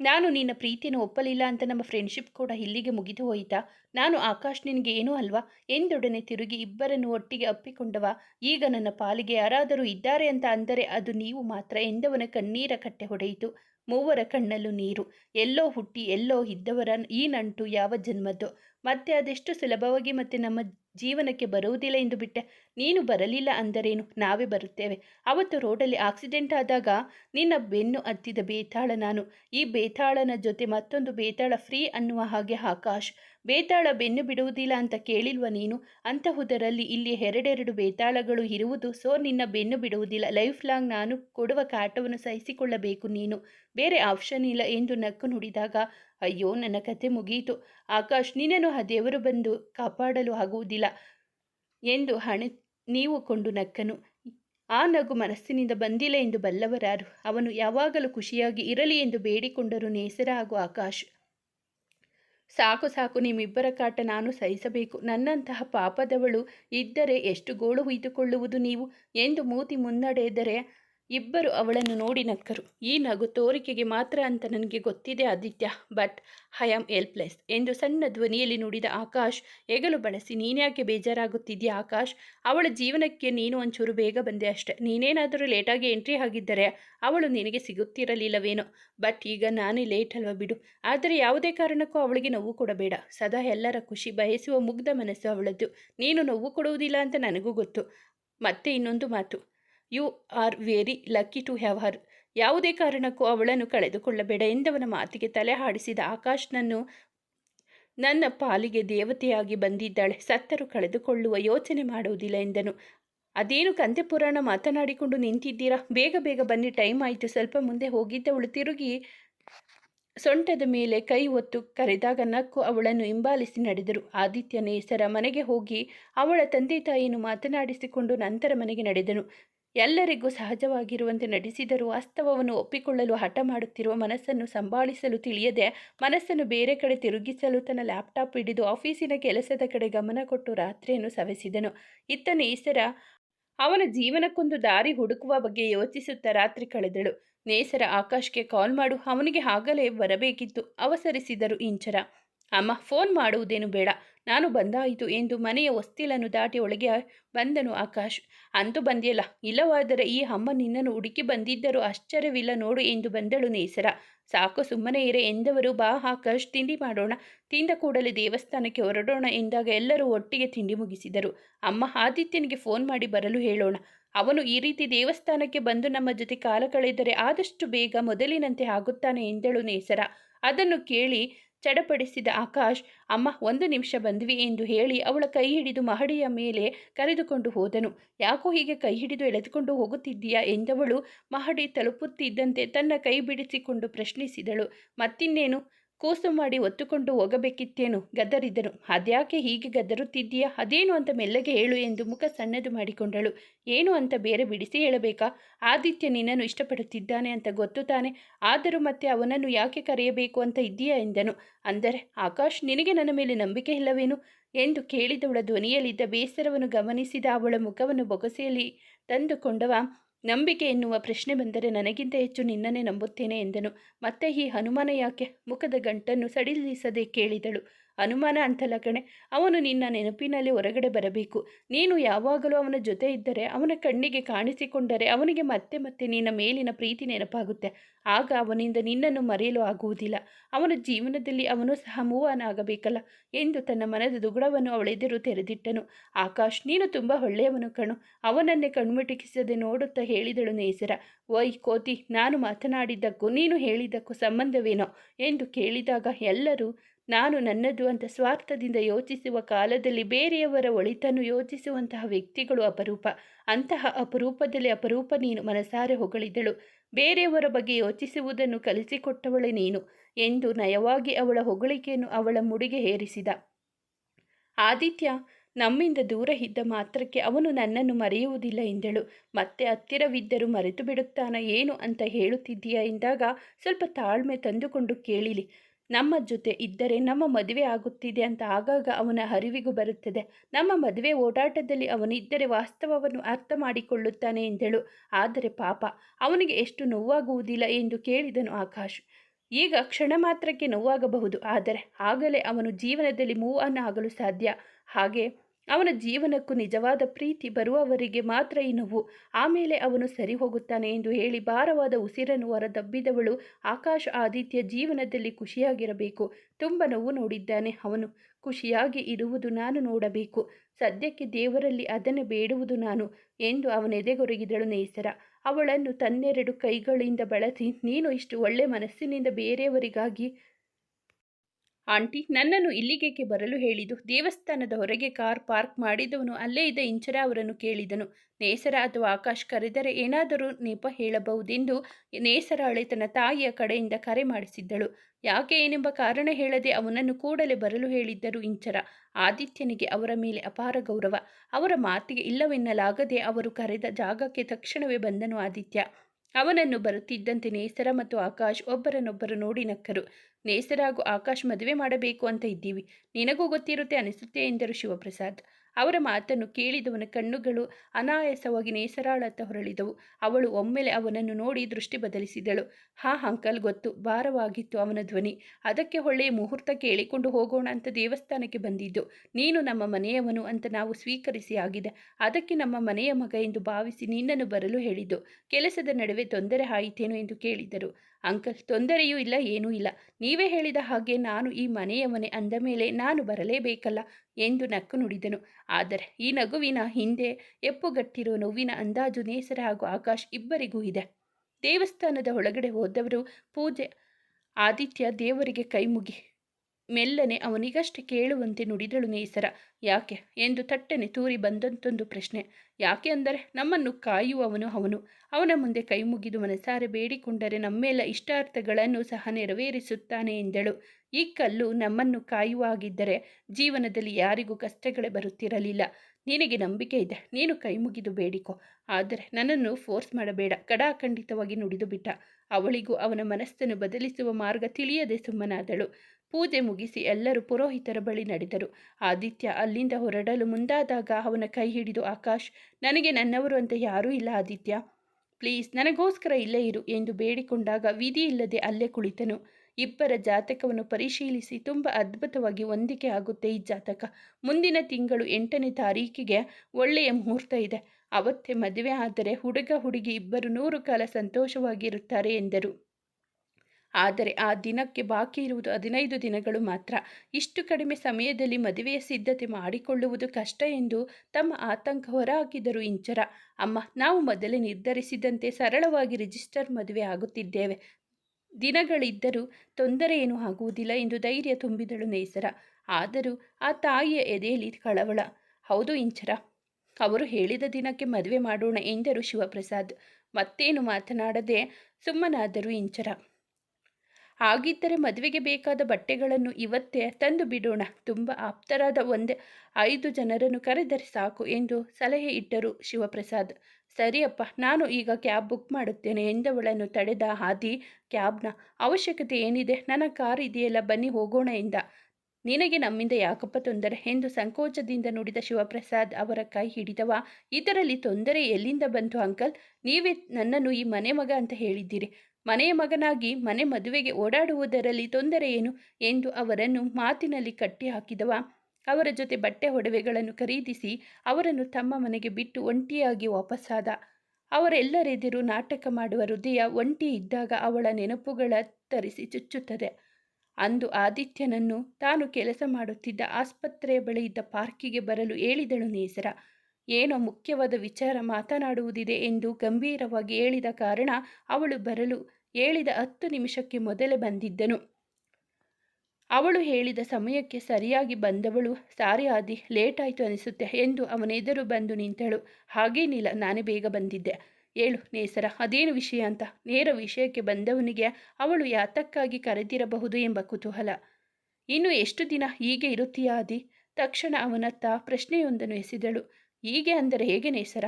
ನಾನು ನಿನ್ನ ಪ್ರೀತಿಯನ್ನು ಒಪ್ಪಲಿಲ್ಲ ಅಂತ ನಮ್ಮ ಫ್ರೆಂಡ್ಶಿಪ್ ಕೂಡ ಇಲ್ಲಿಗೆ ಮುಗಿದು ಹೋಯಿತಾ? ನಾನು ಆಕಾಶ್ ನಿನಗೆ ಏನೂ ಅಲ್ವಾ? ಎಂದೊಡನೆ ತಿರುಗಿ ಇಬ್ಬರನ್ನು ಒಟ್ಟಿಗೆ ಅಪ್ಪಿಕೊಂಡವ. ಈಗ ನನ್ನ ಪಾಲಿಗೆ ಯಾರಾದರೂ ಇದ್ದಾರೆ ಅಂತ ಅಂದರೆ ಅದು ನೀವು ಮಾತ್ರ ಎಂದವನ ಕಣ್ಣೀರ ಕಟ್ಟೆ ಹೊಡೆಯಿತು. ಮೂವರ ಕಣ್ಣಲ್ಲೂ ನೀರು. ಎಲ್ಲೋ ಹುಟ್ಟಿ, ಎಲ್ಲೋ ಇದ್ದವರ ಈ ನಂಟು ಯಾವ ಜನ್ಮದ್ದು? ಮತ್ತೆ ಅದೆಷ್ಟು ಸುಲಭವಾಗಿ ಮತ್ತೆ ನಮ್ಮ ಜೀವನಕ್ಕೆ ಬರುವುದಿಲ್ಲ ಎಂದು ಬಿಟ್ಟೆ. ನೀನು ಬರಲಿಲ್ಲ ಅಂದರೇನು? ನಾವೇ ಬರುತ್ತೇವೆ. ಅವತ್ತು ರೋಡಲ್ಲಿ ಆಕ್ಸಿಡೆಂಟ್ ಆದಾಗ ನಿನ್ನ ಬೆನ್ನು ಹತ್ತಿದ ಬೇತಾಳ ನಾನು. ಈ ಬೇತಾಳನ ಜೊತೆ ಮತ್ತೊಂದು ಬೇತಾಳ ಫ್ರೀ ಅನ್ನುವ ಹಾಗೆ ಆಕಾಶ್ ಬೇತಾಳ ಬೆನ್ನು ಬಿಡುವುದಿಲ್ಲ ಅಂತ ಕೇಳಿಲ್ವ ನೀನು? ಅಂತಹುದರಲ್ಲಿ ಇಲ್ಲಿ ಎರಡೆರಡು ಬೇತಾಳಗಳು ಇರುವುದು ಸೊ ನಿನ್ನ ಬೆನ್ನು ಬಿಡುವುದಿಲ್ಲ. ಲೈಫ್ ಲಾಂಗ್ ನಾನು ಕೊಡುವ ಕಾಟವನ್ನು ಸಹಿಸಿಕೊಳ್ಳಬೇಕು ನೀನು. ಬೇರೆ ಆಪ್ಷನ್ ಇಲ್ಲ ಎಂದು ನಕ್ಕು ನುಡಿದಾಗ, ಅಯ್ಯೋ ನನ್ನ ಕತೆ ಮುಗಿಯಿತು ಆಕಾಶ್, ನಿನ್ನನ್ನು ಆ ದೇವರು ಬಂದು ಕಾಪಾಡಲು ಆಗುವುದಿಲ್ಲ ಎಂದು ಹಣೆ ನೀವು ಕೊಂಡು ನಕ್ಕನು. ಆ ನಗು ಮನಸ್ಸಿನಿಂದ ಬಂದಿಲ್ಲ ಎಂದು ಬಲ್ಲವರಾರು. ಅವನು ಯಾವಾಗಲೂ ಖುಷಿಯಾಗಿ ಇರಲಿ ಎಂದು ಬೇಡಿಕೊಂಡರು ನೇಸರ ಹಾಗೂ ಆಕಾಶ್. ಸಾಕು ಸಾಕು, ನಿಮ್ಮಿಬ್ಬರ ಕಾಟ ನಾನು ಸಹಿಸಬೇಕು. ನನ್ನಂತಹ ಪಾಪದವಳು ಇದ್ದರೆ ಎಷ್ಟು ಗೋಳು ಹುಯ್ದುಕೊಳ್ಳುವುದು ನೀವು? ಎಂದು ಮೂತಿ ಮುನ್ನಡೆದರೆ ಇಬ್ಬರು ಅವಳನ್ನು ನೋಡಿ ನಕ್ಕರು. ಈ ನಗು ತೋರಿಕೆಗೆ ಮಾತ್ರ ಅಂತ ನನಗೆ ಗೊತ್ತಿದೆ Aditya, but I am helpless ಎಂದು ಸಣ್ಣ ಧ್ವನಿಯಲ್ಲಿ ನುಡಿದ ಆಕಾಶ್, ಹೆಗಲು ಬಳಸಿ, ನೀನ್ಯಾಕೆ ಬೇಜಾರಾಗುತ್ತಿದ್ಯಾ ಆಕಾಶ್? ಅವಳ ಜೀವನಕ್ಕೆ ನೀನು ಒಂಚೂರು ಬೇಗ ಬಂದೆ ಅಷ್ಟೆ. ನೀನೇನಾದರೂ ಲೇಟಾಗಿ ಎಂಟ್ರಿ ಆಗಿದ್ದರೆ ಅವಳು ನಿನಗೆ ಸಿಗುತ್ತಿರಲಿಲ್ಲವೇನೋ? ಬಟ್ ಈಗ ನಾನೇ ಲೇಟ್ ಅಲ್ವಾ ಬಿಡು. ಆದರೆ ಯಾವುದೇ ಕಾರಣಕ್ಕೂ ಅವಳಿಗೆ ನೋವು ಕೊಡಬೇಡ. ಸದಾ ಎಲ್ಲರ ಖುಷಿ ಬಯಸುವ ಮುಗ್ಧ ಮನಸ್ಸು ಅವಳದ್ದು. ನೀನು ನೋವು ಕೊಡುವುದಿಲ್ಲ ಅಂತ ನನಗೂ ಗೊತ್ತು. ಮತ್ತೆ ಇನ್ನೊಂದು ಮಾತು. You are very lucky to have her ಯಾವುದೇ ಕಾರಣಕ್ಕೂ ಅವಳನ್ನು ಕಳೆದುಕೊಳ್ಳಬೇಡ ಎಂದವನ ಮಾತಿಗೆ ತಲೆ ಹಾಡಿಸಿದ ಆಕಾಶ್ನನ್ನು ನನ್ನ ಪಾಲಿಗೆ ದೇವತೆಯಾಗಿ ಬಂದಿದ್ದಾಳೆ. ಸತ್ತರು ಕಳೆದುಕೊಳ್ಳುವ ಯೋಚನೆ ಮಾಡುವುದಿಲ್ಲ ಎಂದನು. ಅದೇನು ಕಂತೆ ಪುರಾಣ ಮಾತನಾಡಿಕೊಂಡು ನಿಂತಿದ್ದೀರಾ? ಬೇಗ ಬೇಗ ಬನ್ನಿ, ಟೈಮ್ ಆಯಿತು. ಸ್ವಲ್ಪ ಮುಂದೆ ಹೋಗಿದ್ದವಳು ತಿರುಗಿ ಸೊಂಟದ ಮೇಲೆ ಕೈ ಒತ್ತು ಕರೆದಾಗ ನಕ್ಕು ಅವಳನ್ನು ಹಿಂಬಾಲಿಸಿ ನಡೆದರು. ಆದಿತ್ಯನೇಸರ ಮನೆಗೆ ಹೋಗಿ ಅವಳ ತಂದೆ ತಾಯಿಯನ್ನು ಮಾತನಾಡಿಸಿಕೊಂಡು ನಂತರ ಮನೆಗೆ ನಡೆದನು. ಎಲ್ಲರಿಗೂ ಸಹಜವಾಗಿರುವಂತೆ ನಟಿಸಿದರೂ ವಾಸ್ತವವನ್ನು ಒಪ್ಪಿಕೊಳ್ಳಲು ಹಠ ಮಾಡುತ್ತಿರುವ ಮನಸ್ಸನ್ನು ಸಂಭಾಳಿಸಲು ತಿಳಿಯದೆ ಮನಸ್ಸನ್ನು ಬೇರೆ ಕಡೆ ತಿರುಗಿಸಲು ತನ್ನ ಲ್ಯಾಪ್ಟಾಪ್ ಹಿಡಿದು ಆಫೀಸಿನ ಕೆಲಸದ ಕಡೆ ಗಮನ ಕೊಟ್ಟು ರಾತ್ರಿಯನ್ನು ಸವೆಸಿದನು. ಇತ್ತ ನೇಸರ ಅವನ ಜೀವನಕ್ಕೊಂದು ದಾರಿ ಹುಡುಕುವ ಬಗ್ಗೆ ಯೋಚಿಸುತ್ತಾ ರಾತ್ರಿ ಕಳೆದಳು. ನೇಸರ ಆಕಾಶ್ಗೆ ಕಾಲ್ ಮಾಡು, ಅವನಿಗೆ ಆಗಲೇ ಬರಬೇಕಿತ್ತು, ಅವಸರಿಸಿದರು ಇಂಚರ. ಅಮ್ಮ, ಫೋನ್ ಮಾಡುವುದೇನು ಬೇಡ. ನಾನು ಬಂದಾಯಿತು ಎಂದು ಮನೆಯ ಹೊಸ್ತಿಲನ್ನು ದಾಟಿ ಒಳಗೆ ಬಂದನು ಆಕಾಶ್. ಅಂತೂ ಬಂದಿಯಲ್ಲ, ಇಲ್ಲವಾದರೆ ಈ ಅಮ್ಮ ನಿನ್ನನ್ನು ಹುಡುಕಿ ಬಂದಿದ್ದರೂ ಆಶ್ಚರ್ಯವಿಲ್ಲ ನೋಡು ಎಂದು ಬಂದಳು ನೇಸರ. ಸಾಕು ಸುಮ್ಮನೆ ಇರೆ ಎಂದವರು, ಬಾ ಆಕಾಶ್, ತಿಂಡಿ ಮಾಡೋಣ. ತಿಂದ ಕೂಡಲೇ ದೇವಸ್ಥಾನಕ್ಕೆ ಹೊರಡೋಣ ಎಂದಾಗ ಎಲ್ಲರೂ ಒಟ್ಟಿಗೆ ತಿಂಡಿ ಮುಗಿಸಿದರು. ಅಮ್ಮ ಆದಿತ್ಯನಿಗೆ ಫೋನ್ ಮಾಡಿ ಬರಲು ಹೇಳೋಣ. ಅವನು ಈ ರೀತಿ ದೇವಸ್ಥಾನಕ್ಕೆ ಬಂದು ನಮ್ಮ ಜೊತೆ ಕಾಲ ಕಳೆದರೆ ಆದಷ್ಟು ಬೇಗ ಮೊದಲಿನಂತೆ ಆಗುತ್ತಾನೆ ಎಂದಳು ನೇಸರ. ಅದನ್ನು ಕೇಳಿ ಚಡಪಡಿಸಿದ ಆಕಾಶ್, ಅಮ್ಮ, ಒಂದು ನಿಮಿಷ ಬಂದ್ವಿ ಎಂದು ಹೇಳಿ ಅವಳ ಕೈ ಹಿಡಿದು ಮಹಡಿಯ ಮೇಲೆ ಕರೆದುಕೊಂಡು ಹೋದನು. ಯಾಕೋ ಹೀಗೆ ಕೈ ಹಿಡಿದು ಎಳೆದುಕೊಂಡು ಹೋಗುತ್ತಿದ್ದೀಯಾ ಎಂದವಳು ಮಹಡಿ ತಲುಪುತ್ತಿದ್ದಂತೆ ತನ್ನ ಕೈ ಬಿಡಿಸಿಕೊಂಡು ಪ್ರಶ್ನಿಸಿದಳು. ಮತ್ತಿನ್ನೇನು? ಕೂಸು ಮಾಡಿ ಒತ್ತುಕೊಂಡು ಹೋಗಬೇಕಿತ್ತೇನು? ಗದ್ದರಿದ್ದನು. ಅದ್ಯಾಕೆ ಹೀಗೆ ಗದ್ದರುತ್ತಿದ್ದೀಯಾ? ಅದೇನು ಅಂತ ಮೆಲ್ಲಗೆ ಹೇಳು ಎಂದು ಮುಖ ಸಣ್ಣದು ಮಾಡಿಕೊಂಡಳು. ಏನು ಅಂತ ಬೇರೆ ಬಿಡಿಸಿ ಹೇಳಬೇಕಾ? ಆದಿತ್ಯ ನಿನ್ನನ್ನು ಇಷ್ಟಪಡುತ್ತಿದ್ದಾನೆ ಅಂತ ಗೊತ್ತು ತಾನೆ. ಆದರೂ ಮತ್ತೆ ಅವನನ್ನು ಯಾಕೆ ಕರೆಯಬೇಕು ಅಂತ ಇದ್ದೀಯಾ ಎಂದನು. ಅಂದರೆ, ಆಕಾಶ್, ನಿನಗೆ ನನ್ನ ಮೇಲೆ ನಂಬಿಕೆ ಇಲ್ಲವೇನು? ಎಂದು ಕೇಳಿದವಳ ಧ್ವನಿಯಲ್ಲಿದ್ದ ಬೇಸರವನ್ನು ಗಮನಿಸಿದ ಅವಳ ಮುಖವನ್ನು ಬೊಗಸೆಯಲ್ಲಿ ತಂದುಕೊಂಡವ ನಂಬಿಕೆ ಎನ್ನುವ ಪ್ರಶ್ನೆ ಬಂದರೆ ನನಗಿಂತ ಹೆಚ್ಚು ನಿನ್ನನ್ನೇ ನಂಬುತ್ತೇನೆ ಎಂದನು. ಮತ್ತೆ ಈ ಹನುಮಾನ ಯಾಕೆ ಮುಖದ ಗಂಟನ್ನು ಸಡಿಲಿಸದೆ ಕೇಳಿದಳು. ಅನುಮಾನ ಅಂತಲ್ಲ ಕಣೆ, ಅವನು ನಿನ್ನ ನೆನಪಿನಲ್ಲಿ ಹೊರಗಡೆ ಬರಬೇಕು. ನೀನು ಯಾವಾಗಲೂ ಅವನ ಜೊತೆ ಇದ್ದರೆ, ಅವನ ಕಣ್ಣಿಗೆ ಕಾಣಿಸಿಕೊಂಡರೆ ಅವನಿಗೆ ಮತ್ತೆ ಮತ್ತೆ ನಿನ್ನ ಮೇಲಿನ ಪ್ರೀತಿ ನೆನಪಾಗುತ್ತೆ. ಆಗ ಅವನಿಂದ ನಿನ್ನನ್ನು ಮರೆಯಲು ಆಗುವುದಿಲ್ಲ. ಅವನ ಜೀವನದಲ್ಲಿ ಅವನು ಸಹ ಮೂವನಾಗಬೇಕಲ್ಲ ಎಂದು ತನ್ನ ಮನದ ದುಗುಡವನ್ನು ಅವಳೆದುರು ತೆರೆದಿಟ್ಟನು. ಆಕಾಶ್, ನೀನು ತುಂಬ ಒಳ್ಳೆಯವನು ಕಣು. ಅವನನ್ನೇ ಕಣ್ಮಿಟಿಕಿಸದೆ ನೋಡುತ್ತಾ ಹೇಳಿದಳು ನೇಸರ. ವೈ ಕೋತಿ, ನಾನು ಮಾತನಾಡಿದ್ದಕ್ಕೂ ನೀನು ಹೇಳಿದ್ದಕ್ಕೂ ಸಂಬಂಧವೇನೋ ಎಂದು ಕೇಳಿದಾಗ ಎಲ್ಲರೂ ನಾನು ನನ್ನದು ಅಂತ ಸ್ವಾರ್ಥದಿಂದ ಯೋಚಿಸುವ ಕಾಲದಲ್ಲಿ ಬೇರೆಯವರ ಒಳಿತನ್ನು ಯೋಚಿಸುವಂತಹ ವ್ಯಕ್ತಿಗಳು ಅಪರೂಪ. ಅಂತಹ ಅಪರೂಪದಲ್ಲಿ ಅಪರೂಪ ನೀನು ಮನಸಾರೆ ಹೊಗಳಿದಳು. ಬೇರೆಯವರ ಬಗ್ಗೆ ಯೋಚಿಸುವುದನ್ನು ಕಲಿಸಿಕೊಟ್ಟವಳೆ ನೀನು ಎಂದು ನಯವಾಗಿ ಅವಳ ಹೊಗಳಿಕೆಯನ್ನು ಅವಳ ಮುಡಿಗೆ ಹೇರಿಸಿದ. ಆದಿತ್ಯ, ನಮ್ಮಿಂದ ದೂರ ಇದ್ದ ಮಾತ್ರಕ್ಕೆ ಅವನು ನನ್ನನ್ನು ಮರೆಯುವುದಿಲ್ಲ ಎಂದಳು. ಮತ್ತೆ ಹತ್ತಿರವಿದ್ದರೂ ಮರೆತು ಬಿಡುತ್ತಾನ ಏನು ಅಂತ ಹೇಳುತ್ತಿದ್ದೀಯಾ ಎಂದಾಗ ಸ್ವಲ್ಪ ತಾಳ್ಮೆ ತಂದುಕೊಂಡು ಕೇಳಿಲಿ. ನಮ್ಮ ಜೊತೆ ಇದ್ದರೆ ನಮ್ಮ ಮದುವೆ ಆಗುತ್ತಿದೆ ಅಂತ ಆಗಾಗ ಅವನ ಅರಿವಿಗೂ ಬರುತ್ತದೆ. ನಮ್ಮ ಮದುವೆ ಓಡಾಟದಲ್ಲಿ ಅವನಿದ್ದರೆ ವಾಸ್ತವವನ್ನು ಅರ್ಥ ಮಾಡಿಕೊಳ್ಳುತ್ತಾನೆ ಎಂದಳು. ಆದರೆ ಪಾಪ, ಅವನಿಗೆ ಎಷ್ಟು ನೋವಾಗುವುದಿಲ್ಲ ಎಂದು ಕೇಳಿದನು ಆಕಾಶ್. ಈಗ ಕ್ಷಣ ಮಾತ್ರಕ್ಕೆ ನೋವಾಗಬಹುದು, ಆದರೆ ಆಗಲೇ ಅವನು ಜೀವನದಲ್ಲಿ ಮೂವ್ ಆಗಲು ಸಾಧ್ಯ. ಹಾಗೆ ಅವನ ಜೀವನಕ್ಕೂ ನಿಜವಾದ ಪ್ರೀತಿ ಬರುವವರಿಗೆ ಮಾತ್ರ ಈ ನೋವು. ಆಮೇಲೆ ಅವನು ಸರಿ ಹೋಗುತ್ತಾನೆ ಎಂದು ಹೇಳಿ ಭಾರವಾದ ಉಸಿರನ್ನು ಹೊರದಬ್ಬಿದವಳು ಆಕಾಶ ಆದಿತ್ಯ ಜೀವನದಲ್ಲಿ ಖುಷಿಯಾಗಿರಬೇಕು. ತುಂಬ ನೋವು ನೋಡಿದ್ದಾನೆ ಅವನು. ಖುಷಿಯಾಗಿ ಇರುವುದು ನಾನು ನೋಡಬೇಕು. ಸದ್ಯಕ್ಕೆ ದೇವರಲ್ಲಿ ಅದನ್ನು ಬೇಡುವುದು ನಾನು ಎಂದು ಅವನೆದೆಗೊರಗಿದಳು ನೇಸರ. ಅವಳನ್ನು ತನ್ನೆರಡು ಕೈಗಳಿಂದ ಬಳಸಿ, ನೀನು ಇಷ್ಟು ಒಳ್ಳೆ ಮನಸ್ಸಿನಿಂದ ಬೇರೆಯವರಿಗಾಗಿ ಆಂಟಿ, ನನ್ನನ್ನು ಇಲ್ಲಿಗೇಕೆ ಬರಲು ಹೇಳಿದು ದೇವಸ್ಥಾನದ ಹೊರಗೆ ಕಾರ್ ಪಾರ್ಕ್ ಮಾಡಿದವನು ಅಲ್ಲೇ ಇದ್ದ ಇಂಚರ ಅವರನ್ನು ಕೇಳಿದನು. ನೇಸರ ಅಥವಾ ಆಕಾಶ್ ಕರೆದರೆ ಏನಾದರೂ ನೆಪ ಹೇಳಬಹುದೆಂದು ನೇಸರಾಳೆ ತನ್ನ ತಾಯಿಯ ಕಡೆಯಿಂದ ಕರೆ ಮಾಡಿಸಿದ್ದಳು. ಯಾಕೆ ಏನೆಂಬ ಕಾರಣ ಹೇಳದೆ ಅವನನ್ನು ಕೂಡಲೇ ಬರಲು ಹೇಳಿದ್ದರು ಇಂಚರ. ಆದಿತ್ಯನಿಗೆ ಅವರ ಮೇಲೆ ಅಪಾರ ಗೌರವ. ಅವರ ಮಾತಿಗೆ ಇಲ್ಲವೆನ್ನಲಾಗದೆ ಅವರು ಕರೆದ ಜಾಗಕ್ಕೆ ತಕ್ಷಣವೇ ಬಂದನು ಆದಿತ್ಯ. ಅವನನ್ನು ಬರುತ್ತಿದ್ದಂತೆ ನೇಸರ ಮತ್ತು ಆಕಾಶ್ ಒಬ್ಬರನ್ನೊಬ್ಬರು ನೋಡಿ ನಕ್ಕರು. ನೇಸರ ಹಾಗೂ ಆಕಾಶ್ ಮದುವೆ ಮಾಡಬೇಕು ಅಂತ ಇದ್ದೀವಿ. ನಿನಗೂ ಗೊತ್ತಿರುತ್ತೆ ಅನಿಸುತ್ತೆ ಎಂದರು ಶಿವಪ್ರಸಾದ್. ಅವರ ಮಾತನ್ನು ಕೇಳಿದವನ ಕಣ್ಣುಗಳು ಅನಾಯಾಸವಾಗಿ ನೇಸರಾಳತ್ತ ಹೊರಳಿದವು. ಅವಳು ಒಮ್ಮೆಲೆ ಅವನನ್ನು ನೋಡಿ ದೃಷ್ಟಿ ಬದಲಿಸಿದಳು. ಹಾ, ಅಂಕಲ್, ಗೊತ್ತು. ಭಾರವಾಗಿತ್ತು ಅವನ ಧ್ವನಿ. ಅದಕ್ಕೆ ಒಳ್ಳೆಯ ಮುಹೂರ್ತ ಕೇಳಿಕೊಂಡು ಹೋಗೋಣ ಅಂತ ದೇವಸ್ಥಾನಕ್ಕೆ ಬಂದಿದ್ದು. ನೀನು ನಮ್ಮ ಮನೆಯವನು ಅಂತ ನಾವು ಸ್ವೀಕರಿಸಿ ಆಗಿದೆ. ಅದಕ್ಕೆ ನಮ್ಮ ಮನೆಯ ಮಗ ಎಂದು ಭಾವಿಸಿ ನಿನ್ನನ್ನು ಬರಲು ಹೇಳಿದ್ದು. ಕೆಲಸದ ನಡುವೆ ತೊಂದರೆ ಆಯಿತೇನು ಎಂದು ಕೇಳಿದರು. ಅಂಕಲ್ ತೊಂದರೆಯೂ ಇಲ್ಲ, ಏನೂ ಇಲ್ಲ. ನೀವೇ ಹೇಳಿದ ಹಾಗೆ ನಾನು ಈ ಮನೆಯ ಮನೆ ಅಂದ ಮೇಲೆ ನಾನು ಬರಲೇಬೇಕಲ್ಲ ಎಂದು ನಕ್ಕು ನುಡಿದನು. ಆದರೆ ಈ ನಗುವಿನ ಹಿಂದೆ ಎಪ್ಪುಗಟ್ಟಿರುವ ನೋವಿನ ಅಂದಾಜು ನೇಸರ ಹಾಗೂ ಆಕಾಶ್ ಇಬ್ಬರಿಗೂ ಇದೆ. ದೇವಸ್ಥಾನದ ಒಳಗಡೆ ಹೋದವರು ಪೂಜೆ, ಆದಿತ್ಯ ದೇವರಿಗೆ ಕೈ ಮುಗಿ ಮೆಲ್ಲನೆ ಅವನಿಗಷ್ಟೇ ಕೇಳುವಂತೆ ನುಡಿದಳು ನೇಸರ. ಯಾಕೆ? ಎಂದು ತಟ್ಟನೆ ತೂರಿ ಬಂದಂತೊಂದು ಪ್ರಶ್ನೆ. ಯಾಕೆ ಅಂದರೆ ನಮ್ಮನ್ನು ಕಾಯುವವನು ಅವನು. ಅವನ ಮುಂದೆ ಕೈ ಮುಗಿದು ಮನಸಾರೆ ಬೇಡಿಕೊಂಡರೆ ನಮ್ಮೆಲ್ಲ ಇಷ್ಟಾರ್ಥಗಳನ್ನು ಸಹ ನೆರವೇರಿಸುತ್ತಾನೆ ಎಂದಳು. ಈ ಕಲ್ಲು ನಮ್ಮನ್ನು ಕಾಯುವಾಗಿದ್ದರೆ ಜೀವನದಲ್ಲಿ ಯಾರಿಗೂ ಕಷ್ಟಗಳೇ ಬರುತ್ತಿರಲಿಲ್ಲ. ನಿನಗೆ ನಂಬಿಕೆ ಇದೆ. ನೀನು ಕೈ ಬೇಡಿಕೊ. ಆದರೆ ನನ್ನನ್ನು ಫೋರ್ಸ್ ಮಾಡಬೇಡ. ಕಡಾಖಂಡಿತವಾಗಿ ನುಡಿದು ಬಿಟ್ಟ ಅವಳಿಗೂ ಅವನ ಮನಸ್ಸನ್ನು ಬದಲಿಸುವ ಮಾರ್ಗ ತಿಳಿಯದೆ ಸುಮ್ಮನಾದಳು. ಪೂಜೆ ಮುಗಿಸಿ ಎಲ್ಲರೂ ಪುರೋಹಿತರ ಬಳಿ ನಡೆದರು. ಆದಿತ್ಯ ಅಲ್ಲಿಂದ ಹೊರಡಲು ಮುಂದಾದಾಗ ಅವನ ಕೈ ಹಿಡಿದು, ಆಕಾಶ್, ನನಗೆ ನನ್ನವರು ಅಂತ ಯಾರೂ ಇಲ್ಲ ಆದಿತ್ಯ. ಪ್ಲೀಸ್, ನನಗೋಸ್ಕರ ಇಲ್ಲೇ ಇರು ಎಂದು ಬೇಡಿಕೊಂಡಾಗ ವಿಧಿ ಇಲ್ಲದೆ ಅಲ್ಲೇ ಕುಳಿತನು. ಇಬ್ಬರ ಜಾತಕವನ್ನು ಪರಿಶೀಲಿಸಿ ತುಂಬ ಅದ್ಭುತವಾಗಿ ಹೊಂದಿಕೆ ಆಗುತ್ತೆ ಈ ಜಾತಕ. ಮುಂದಿನ ತಿಂಗಳು ಎಂಟನೇ ತಾರೀಕಿಗೆ ಒಳ್ಳೆಯ ಮುಹೂರ್ತ ಇದೆ. ಅವತ್ತೇ ಮದುವೆ ಆದರೆ ಹುಡುಗ ಹುಡುಗಿ ಇಬ್ಬರು ನೂರು ಕಾಲ ಸಂತೋಷವಾಗಿರುತ್ತಾರೆ ಎಂದರು. ಆದರೆ ಆ ದಿನಕ್ಕೆ ಬಾಕಿ ಇರುವುದು ಹದಿನೈದು ದಿನಗಳು ಮಾತ್ರ. ಇಷ್ಟು ಕಡಿಮೆ ಸಮಯದಲ್ಲಿ ಮದುವೆಯ ಸಿದ್ಧತೆ ಮಾಡಿಕೊಳ್ಳುವುದು ಕಷ್ಟ ಎಂದು ತಮ್ಮ ಆತಂಕ ಹೊರಹಾಕಿದರು ಇಂಚರ. ಅಮ್ಮ, ನಾವು ಮೊದಲೇ ನಿರ್ಧರಿಸಿದಂತೆ ಸರಳವಾಗಿ ರಿಜಿಸ್ಟರ್ ಮದುವೆ ಆಗುತ್ತಿದ್ದೇವೆ. ದಿನಗಳಿದ್ದರೂ ತೊಂದರೆ ಏನೂ ಆಗುವುದಿಲ್ಲ ಎಂದು ಧೈರ್ಯ ತುಂಬಿದಳು ನೇಸರ. ಆದರೂ ಆ ತಾಯಿಯ ಎದೆಯಲ್ಲಿ ಕಳವಳ. ಹೌದು ಇಂಚರ, ಅವರು ಹೇಳಿದ ದಿನಕ್ಕೆ ಮದುವೆ ಮಾಡೋಣ ಎಂದರು ಶಿವಪ್ರಸಾದ್. ಮತ್ತೇನು ಮಾತನಾಡದೆ ಸುಮ್ಮನಾದರು ಇಂಚರ. ಹಾಗಿದ್ದರೆ ಮದುವೆಗೆ ಬೇಕಾದ ಬಟ್ಟೆಗಳನ್ನು ಇವತ್ತೇ ತಂದು ಬಿಡೋಣ. ತುಂಬ ಆಪ್ತರಾದ ಒಂದೇ ಐದು ಜನರನ್ನು ಕರೆದರೆ ಸಾಕು ಎಂದು ಸಲಹೆ ಇಟ್ಟರು ಶಿವಪ್ರಸಾದ್. ಸರಿಯಪ್ಪ, ನಾನು ಈಗ ಕ್ಯಾಬ್ ಬುಕ್ ಮಾಡುತ್ತೇನೆ ಎಂದವಳನ್ನು ತಡೆದ ಹಾದಿ ಕ್ಯಾಬ್ನ ಅವಶ್ಯಕತೆ ಏನಿದೆ? ನನ್ನ ಕಾರ್ ಇದೆಯಲ್ಲ, ಬನ್ನಿ ಹೋಗೋಣ ಎಂದ. ನಿನಗೆ ನಮ್ಮಿಂದ ಯಾಕಪ್ಪ ತೊಂದರೆ? ಎಂದು ಸಂಕೋಚದಿಂದ ನುಡಿದ ಶಿವಪ್ರಸಾದ್ ಅವರ ಕೈ ಹಿಡಿದವ. ಇದರಲ್ಲಿ ತೊಂದರೆ ಎಲ್ಲಿಂದ ಬಂತು ಅಂಕಲ್? ನೀವೇ ನನ್ನನ್ನು ಈ ಮನೆ ಮಗ ಅಂತ ಹೇಳಿದ್ದೀರಿ. ಮನೆಯ ಮಗನಾಗಿ ಮನೆ ಮದುವೆಗೆ ಓಡಾಡುವುದರಲ್ಲಿ ತೊಂದರೆ ಏನು ಎಂದು ಅವರನ್ನು ಮಾತಿನಲ್ಲಿ ಕಟ್ಟಿ ಹಾಕಿದವ ಅವರ ಜೊತೆ ಬಟ್ಟೆ ಒಡವೆಗಳನ್ನು ಖರೀದಿಸಿ ಅವರನ್ನು ತಮ್ಮ ಮನೆಗೆ ಬಿಟ್ಟು ಒಂಟಿಯಾಗಿ ವಾಪಸ್ಸಾದ. ಅವರೆಲ್ಲರೆದುರು ನಾಟಕ ಮಾಡುವ ಹೃದಯ ಒಂಟಿ ಇದ್ದಾಗ ಅವಳ ನೆನಪುಗಳ ತರಿಸಿ ಚುಚ್ಚುತ್ತದೆ. ಅಂದು ಆದಿತ್ಯನನ್ನು ತಾನು ಕೆಲಸ ಮಾಡುತ್ತಿದ್ದ ಆಸ್ಪತ್ರೆಯ ಬಳಿ ಇದ್ದ ಪಾರ್ಕಿಗೆ ಬರಲು ಹೇಳಿದಳು ನೇಸರ. ಏನೋ ಮುಖ್ಯವಾದ ವಿಚಾರ ಮಾತನಾಡುವುದಿದೆ ಎಂದು ಗಂಭೀರವಾಗಿ ಹೇಳಿದ ಕಾರಣ ಅವಳು ಬರಲು ಹೇಳಿದ ಹತ್ತು ನಿಮಿಷಕ್ಕೆ ಮೊದಲೇ ಬಂದಿದ್ದನು. ಅವಳು ಹೇಳಿದ ಸಮಯಕ್ಕೆ ಸರಿಯಾಗಿ ಬಂದವಳು, ಸಾರಿ ಆದಿ, ಲೇಟ್ ಆಯಿತು ಅನಿಸುತ್ತೆ ಎಂದು ಅವನೆದುರು ಬಂದು ನಿಂತಳು. ಹಾಗೇನಿಲ್ಲ ನಾನೇ ಬೇಗ ಬಂದಿದ್ದೆ. ಹೇಳು, ನೇಸರ, ಅದೇನು ವಿಷಯ ಅಂತ? ನೇರ ವಿಷಯಕ್ಕೆ ಬಂದವನಿಗೆ ಅವಳು ಯಾತಕ್ಕಾಗಿ ಕರೆದಿರಬಹುದು ಎಂಬ ಕುತೂಹಲ. ಇನ್ನು ಎಷ್ಟು ದಿನ ಹೀಗೆ ಇರುತ್ತೀಯಾದಿ ತಕ್ಷಣ ಅವನತ್ತ ಪ್ರಶ್ನೆಯೊಂದನ್ನು ಎಸೆದಳು. ಹೀಗೆ ಅಂದರೆ ಹೇಗೆ ನೇಸರ?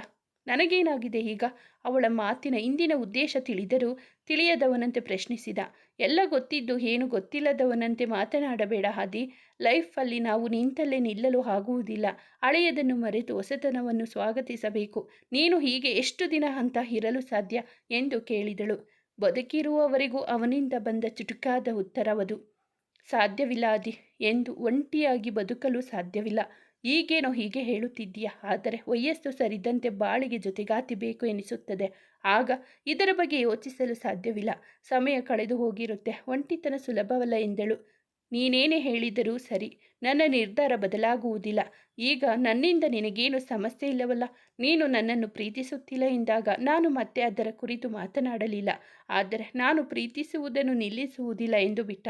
ನನಗೇನಾಗಿದೆ ಈಗ? ಅವಳ ಮಾತಿನ ಇಂದಿನ ಉದ್ದೇಶ ತಿಳಿದರೂ ತಿಳಿಯದವನಂತೆ ಪ್ರಶ್ನಿಸಿದ. ಎಲ್ಲ ಗೊತ್ತಿದ್ದು ಏನು ಗೊತ್ತಿಲ್ಲದವನಂತೆ ಮಾತನಾಡಬೇಡ ಹಾದಿ ಲೈಫಲ್ಲಿ ನಾವು ನಿಂತಲ್ಲೇ ನಿಲ್ಲಲು ಆಗುವುದಿಲ್ಲ. ಹಳೆಯದನ್ನು ಮರೆತು ಹೊಸತನವನ್ನು ಸ್ವಾಗತಿಸಬೇಕು. ನೀನು ಹೀಗೆ ಎಷ್ಟು ದಿನ ಅಂತ ಇರಲು ಸಾಧ್ಯ? ಎಂದು ಕೇಳಿದಳು. ಬದುಕಿರುವವರೆಗೂ ಅವನಿಂದ ಬಂದ ಚುಟುಕಾದ ಉತ್ತರವದು. ಸಾಧ್ಯವಿಲ್ಲ ಅದಿ ಎಂದು ಒಂಟಿಯಾಗಿ ಬದುಕಲು ಸಾಧ್ಯವಿಲ್ಲ. ಈಗೇನೋ ಹೀಗೆ ಹೇಳುತ್ತಿದ್ದೀಯಾ? ಆದರೆ ವಯಸ್ಸು ಸರಿದಂತೆ ಬಾಳಿಗೆ ಜೊತೆಗಾತಿ ಬೇಕು ಎನಿಸುತ್ತದೆ. ಆಗ ಇದರ ಬಗ್ಗೆ ಯೋಚಿಸಲು ಸಾಧ್ಯವಿಲ್ಲ. ಸಮಯ ಕಳೆದು ಹೋಗಿರುತ್ತೆ. ಒಂಟಿತನ ಸುಲಭವಲ್ಲ ಎಂದಳು. ನೀನೇನೇ ಹೇಳಿದರೂ ಸರಿ. ನನ್ನ ನಿರ್ಧಾರ ಬದಲಾಗುವುದಿಲ್ಲ. ಈಗ ನನ್ನಿಂದ ನಿನಗೇನು ಸಮಸ್ಯೆ ಇಲ್ಲವಲ್ಲ? ನೀನು ನನ್ನನ್ನು ಪ್ರೀತಿಸುತ್ತಿಲ್ಲ ಎಂದಾಗ ನಾನು ಮತ್ತೆ ಅದರ ಕುರಿತು ಮಾತನಾಡಲಿಲ್ಲ. ಆದರೆ ನಾನು ಪ್ರೀತಿಸುವುದನ್ನು ನಿಲ್ಲಿಸುವುದಿಲ್ಲ ಎಂದು ಬಿಟ್ಟ.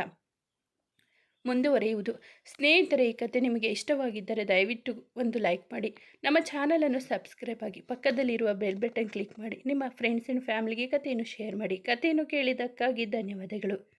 ಮುಂದುವರಿಯುವುದು. ಸ್ನೇಹಿತರೆ, ಈ ಕತೆ ನಿಮಗೆ ಇಷ್ಟವಾಗಿದ್ದರೆ ದಯವಿಟ್ಟು ಒಂದು ಲೈಕ್ ಮಾಡಿ. ನಮ್ಮ ಚಾನಲನ್ನು ಸಬ್ಸ್ಕ್ರೈಬ್ ಆಗಿ ಪಕ್ಕದಲ್ಲಿರುವ ಬೆಲ್ ಬಟನ್ ಕ್ಲಿಕ್ ಮಾಡಿ. ನಿಮ್ಮ ಫ್ರೆಂಡ್ಸ್ ಆ್ಯಂಡ್ ಫ್ಯಾಮಿಲಿಗೆ ಕಥೆಯನ್ನು ಶೇರ್ ಮಾಡಿ. ಕಥೆಯನ್ನು ಕೇಳಿದ್ದಕ್ಕಾಗಿ ಧನ್ಯವಾದಗಳು.